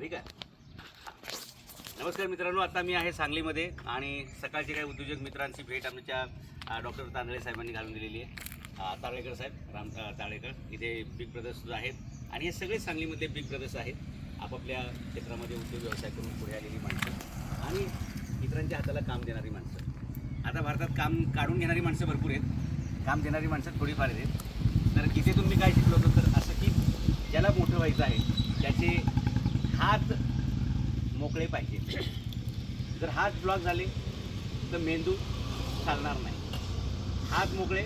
ठीक आहे. नमस्कार मित्रांनो आता मी आहे सांगलीमध्ये आणि सकाळची काही उद्योजक मित्रांची भेट आमच्या डॉक्टर तांदळे साहेबांनी घालून दिलेली आहे. अ, ताळेकर साहेब राम अ, ताळेकर इथे बिग ब्रदर्ससुद्धा आहेत. आणि हे सगळे सांगलीमध्ये बिग ब्रदर्स आहेत. आपापल्या क्षेत्रामध्ये उद्योग व्यवसाय करून पुढे आलेली माणसं आणि इतरांच्या हाताला काम देणारी माणसं. आता भारतात काम काढून घेणारी माणसं भरपूर आहेत. काम देणारी माणसं थोडीफार आहेत. तर इथे तुम्ही काय शिकलो होतो तर असं की ज्याला मोठं व्हायचं आहे त्याचे हात मोकळे पाहिजे. जर हात ब्लॉक झाले तर मेंदू चालणार नाही. हात मोकळे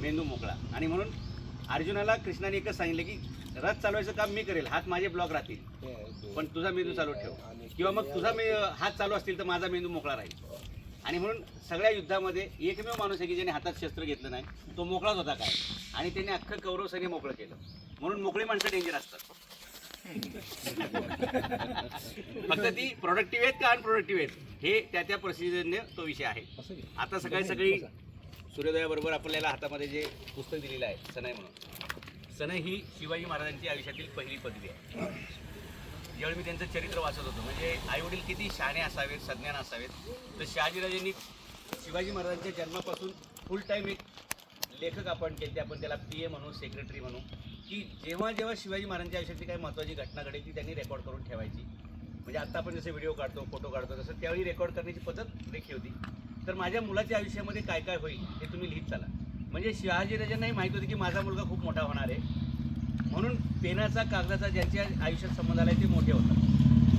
मेंदू मोकळा. आणि म्हणून अर्जुनाला कृष्णाने एकच सांगितलं की रथ चालवायचं काम मी करेल हात माझे ब्लॉक राहतील. पण तुझा मेंदू चालू ठेव. किंवा मग तुझा मे हात चालू असतील तर माझा मेंदू मोकळा राहील. आणि म्हणून सगळ्या युद्धामध्ये एकमेव माणूस आहे की ज्याने हातात शस्त्र घेतलं नाही तो मोकळाच होता काय? आणि त्याने अख्खं कौरव सैन्य मोकळं केलं. म्हणून मोकळी माणसं डेंजर असतात. फक्त ती प्रोडक्टिव्ह आहेत का अनप्रोडक्टिव्ह आहेत? हे त्या त्या परिस्थितीने तो विषय आहे. आता सकाळी सकाळी सूर्योदयाबरोबर आपल्याला हातामध्ये जे पुस्तक दिलेलं आहे सनय म्हणून. सनय ही शिवाजी महाराजांची आयुष्यातील पहिली पदवी आहे. ज्यावेळी मी त्यांचं चरित्र वाचत होतो म्हणजे आईवडील किती शहाणे असावेत सज्ञान असावेत तर शहाजीराजांनी शिवाजी महाराजांच्या जन्मापासून फुल टाईम एक लेखक आपण केले आपण त्याला पी ए म्हणू सेक्रेटरी म्हणू. की जेव्हा जेव्हा शिवाजी महाराजांच्या आयुष्यातली काही महत्त्वाची घटना घडेल ती त्यांनी रेकॉर्ड करून ठेवायची. म्हणजे आत्ता आपण जसे व्हिडिओ काढतो फोटो काढतो तसं त्यावेळी रेकॉर्ड करण्याची पद्धत देखील होती. तर माझ्या मुलाच्या आयुष्यामध्ये काय काय होईल हे तुम्ही लिहित चाला. म्हणजे शहाजीराजांनाही माहीत होती की माझा मुलगा खूप मोठा होणार आहे. म्हणून पेनाचा कागदाचा ज्यांच्या आयुष्यात संबंध आला ते मोठे होतात.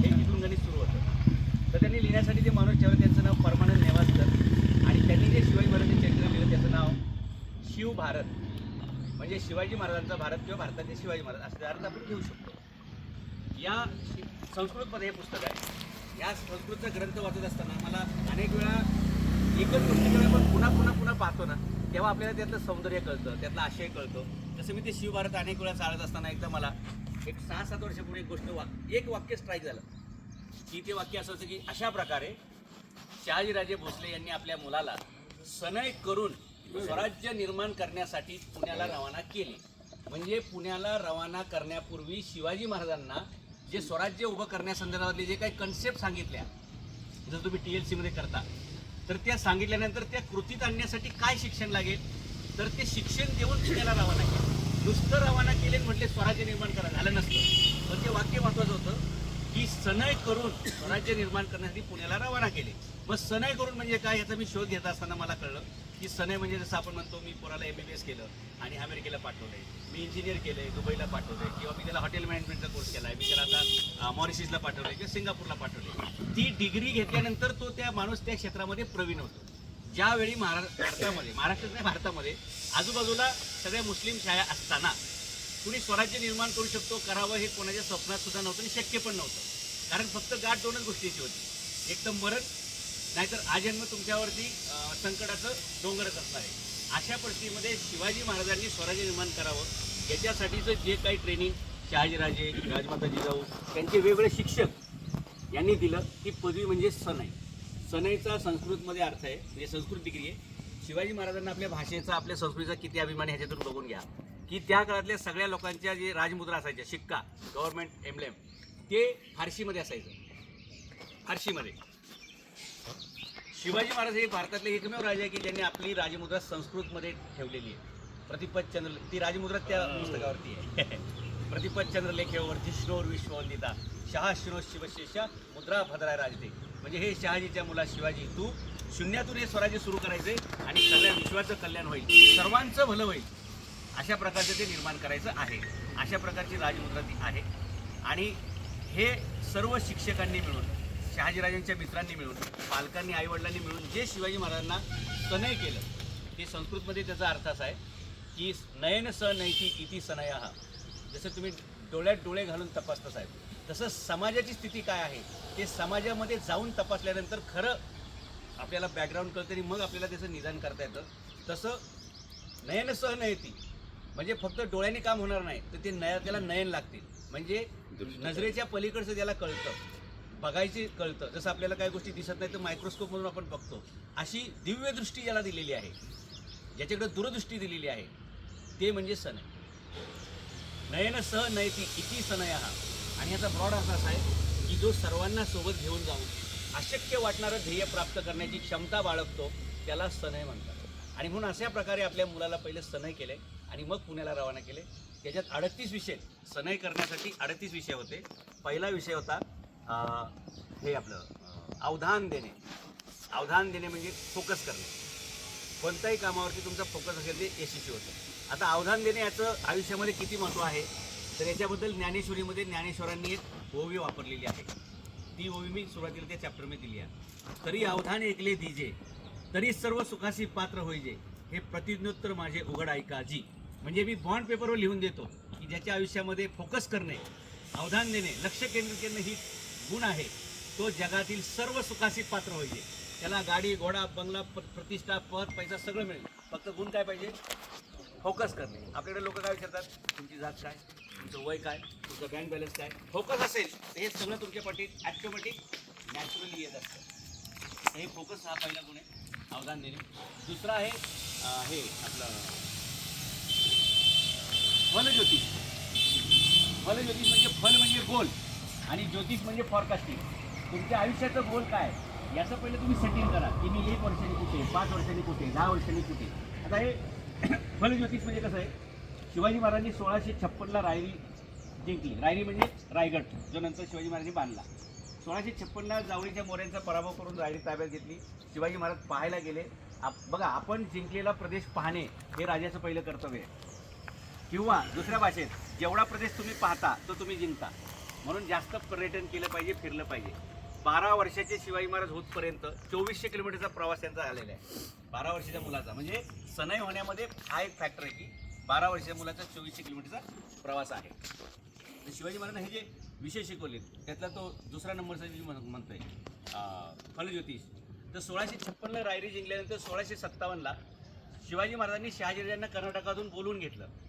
हे इथून गणित सुरू होतं. तर त्यांनी लिहिण्यासाठी ते माणूस ठेवलं त्यांचं नाव परमानंद नेवासकर आणि त्यांनी जे शिवाजी महाराजांचे चरित्र लिहिलं त्याचं नाव शिव भारत. म्हणजे शिवाजी महाराजांचा भारत किंवा भारताचे शिवाजी महाराज असं अर्थ आपण घेऊ शकतो. या शि- संस्कृतमध्ये हे पुस्तक आहे. या संस्कृतचा ग्रंथ वाचत असताना मला अनेक वेळा एकच गोष्ट जेव्हा आपण पुन्हा पुन्हा पुन्हा पाहतो ना तेव्हा आपल्याला त्यातलं सौंदर्य कळतं त्यातला आशय कळतो. जसं मी ते शिवभारत अनेक वेळा चालत असताना एकदा मला एक सहा सात वर्षापूर्वी एक गोष्ट वाक एक वाक्य स्ट्राईक झालं. की ते वाक्य असं होतं की अशा प्रकारे शहाजीराजे भोसले यांनी आपल्या मुलाला सनय करून स्वराज्य निर्माण करण्यासाठी पुण्याला रवाना केले. म्हणजे पुण्याला रवाना करण्यापूर्वी शिवाजी महाराजांना जे स्वराज्य उभं करण्यासंदर्भातले जे काही कन्सेप्ट सांगितल्या जर तुम्ही टी एल सीमध्ये करता तर त्या सांगितल्यानंतर त्या कृतीत आणण्यासाठी काय शिक्षण लागेल? तर ते शिक्षण देऊन पुण्याला रवाना केलं. नुसतं रवाना केले म्हटले स्वराज्य निर्माण करा झालं नसतं. पण ते वाक्य महत्वाचं होतं की सनय करून स्वराज्य निर्माण करण्यासाठी पुण्याला रवाना केले. मग सनय करून म्हणजे काय याचा मी शोध घेत असताना मला कळलं. की सनय म्हणजे जसं आपण म्हणतो मी पोराला एम बी बी एस केलं आणि अमेरिकेला पाठवलंय. मी इंजिनियर केलंय दुबईला पाठवलंय किंवा मी त्याला हॉटेल मॅनेजमेंटचा कोर्स केला आहे मी त्याला आता पाठवलं पाठवलंय किंवा सिंगापूरला पाठवलंय. ती डिग्री घेतल्यानंतर तो त्या माणूस त्या क्षेत्रामध्ये प्रवीण होतो. ज्यावेळी महारा भारतामध्ये महाराष्ट्रात नाही भारतामध्ये आजूबाजूला सगळ्या मुस्लिम शाळा असताना कुणी स्वराज्य निर्माण करू शकतो करावं हे कोणाच्या स्वप्नात सुद्धा नव्हतं आणि शक्य पण नव्हतं. कारण फक्त गाठ दोनच गोष्टीची होती. एक तर मरण नाहीतर आजन्म तुमच्यावरती संकटाचं डोंगरच असणार आहे. अशा परिस्थितीमध्ये शिवाजी महाराजांनी स्वराज्य निर्माण करावं. याच्यासाठीचं जे काही ट्रेनिंग शहाजीराजे राजमाता जिजाऊ त्यांचे वेगवेगळे शिक्षक यांनी दिलं ती पदवी म्हणजे सनई. सनईचा संस्कृतमध्ये अर्थ आहे म्हणजे संस्कृत डिग्री आहे. शिवाजी महाराजांना आपल्या भाषेचा आपल्या संस्कृतीचा किती अभिमान आहे ह्याच्यातून बघून घ्या. की त्या काळातल्या सगळ्या लोकांच्या जे राजमुद्रा असायच्या शिक्का गव्हर्नमेंट एम्ब्लेम ते फारशीमध्ये असायचं. फारशीमध्ये. शिवाजी महाराज हे भारतातले एकमेव राजे आहे की ज्यांनी आपली राजमुद्रा संस्कृतमध्ये ठेवलेली आहे. प्रतिपद चंद्र ती राजमुद्रा त्या पुस्तकावरती आहे. प्रतिपद चंद्रलेखेवर जिष्णोर विश्ववंदिता शहा शिनो शिवशेषा मुद्रा भद्राय राजते. म्हणजे हे शहाजीच्या मुला शिवाजी तू शून्यातून हे स्वराज्य सुरू करायचे आणि सगळ्या विश्वाचं कल्याण होईल. सर्वांचं भलं होईल. अशा प्रकारचं ते निर्माण करायचं आहे. अशा प्रकारची राजमुद्रा ती आहे. आणि हे सर्व शिक्षकांनी मिळून शहाजीराजांच्या मित्रांनी मिळून पालकांनी आईवडिलांनी मिळून जे शिवाजी महाराजांना सनय केलं ते संस्कृतमध्ये त्याचा अर्थ असा आहे की नयन स नैती इति सनय. हा जसं तुम्ही डोळ्यात डोळे घालून तपासता साहेब तसं समाजाची स्थिती काय आहे ते समाजामध्ये जाऊन तपासल्यानंतर खरं आपल्याला बॅकग्राऊंड कळतं आणि मग आपल्याला त्याचं निदान करता येतं. तसं नयन सह नयती म्हणजे फक्त डोळ्याने काम होणार नाही तर ते नय त्याला नयन लागतील. म्हणजे नजरेच्या पलीकडचं त्याला कळतं बघायची कळतं. जसं आपल्याला काही गोष्टी दिसत नाही तर मायक्रोस्कोपमधून आपण बघतो. अशी दिव्यदृष्टी ज्याला दिलेली आहे. ज्याच्याकडे दूरदृष्टी दिलेली आहे. ते म्हणजे सनय नयन सह नयती इति सनय. हा आणि याचा ब्रॉड असा आहे की जो सर्वांना सोबत घेऊन जाऊन अशक्य वाटणारं ध्येय प्राप्त करण्याची क्षमता बाळगतो त्याला सनय म्हणतात. आणि म्हणून अशा प्रकारे आपल्या मुलाला पहिले सनय केले आणि मग पुण्याला रवाना केले. त्याच्यात अडतीस विषय सनय करण्यासाठी अडतीस विषय होते. पहिला विषय होता हे आपलं अवधान देणे. अवधान देणे म्हणजे फोकस करणे. कोणत्याही कामावरती तुमचा फोकस असेल ते यशस्वी होतं. आता अवधान देणे याचं आयुष्यामध्ये किती महत्त्व आहे? तर याच्याबद्दल ज्ञानेश्वरीमध्ये ज्ञानेश्वरांनी एक ओवी वापरलेली आहे. ती ओवी मी सुरुवातीला त्या चॅप्टरमध्ये दिली आहे. तरी अवधान ऐकले दिजे तरी सर्व सुखाशी पात्र होईजे हे प्रतिज्ञोत्तर माझे उघड ऐका जी म्हणजे मी बॉन्ड पेपरवर लिहून देतो की ज्याच्या आयुष्यामध्ये फोकस करणे अवधान देणे लक्ष केंद्रित करणे ही गुण आहे. तो जगातील सर्व सुखासी पात्र होईल. त्याला गाडी घोडा बंगला प्रतिष्ठा पद पैसा सगळं मिळेल. फक्त गुण काय पाहिजे? फोकस करणे. आपल्याकडे लोक काय विचारतात? तुमची जात काय? तुमचं वय काय? तुमचं बँक बॅलन्स काय? फोकस असेल. तर हे सगळं तुमच्या पाठीत ॲटोमॅटिक नॅचरली येत असतं. हे फोकस हा पहिला गुण आहे. अवधान देणे. दुसरा आहे हे आपलं वनज्योती फलज्योती म्हणजे फल म्हणजे गोल. आणि ज्योतिष म्हणजे फॉरकास्टिंग तुमच्या आयुष्याचं गोल काय? याचं पहिले तुम्ही सेटिंग करा. की मी एक वर्षांनी कुठे पाच वर्षांनी कुठे दहा वर्षांनी कुठे. आता हे फलज्योतिष म्हणजे कसं आहे? शिवाजी महाराजांनी सोळाशे छप्पनला रायरी जिंकली. रायरी म्हणजे रायगड जो नंतर शिवाजी महाराजांनी बांधला. सोळाशे छप्पनला जावळीच्या मोऱ्यांचा पराभव करून रायरी ताब्यात घेतली. शिवाजी महाराज पाहायला गेले. आप बघा आपण जिंकलेला प्रदेश पाहणे हे राजाचं पहिलं कर्तव्य आहे. किंवा दुसऱ्या भाषेत जेवढा प्रदेश तुम्ही पाहता तो तुम्ही जिंकता. म्हणून जास्त पर्यटन केलं पाहिजे फिरलं पाहिजे. बारा वर्षाचे शिवाजी महाराज होतपर्यंत चोवीसशे किलोमीटरचा प्रवास त्यांचा झालेला आहे. बारा वर्षाच्या मुलाचा. म्हणजे सनई होण्यामध्ये हा एक फॅक्टर आहे की बारा वर्षाच्या मुलाचा चोवीसशे किलोमीटरचा प्रवास आहे. तर शिवाजी महाराज हे जे विषय शिकवले त्यातला तो दुसरा नंबरचा मी म्हण- म्हणतोय फलज्योतिष तर सोळाशे छप्पनला रायरी जिंकल्यानंतर सोळाशे सत्तावन्नला शिवाजी महाराजांनी शहाजीराजांना कर्नाटकातून बोलवून घेतलं.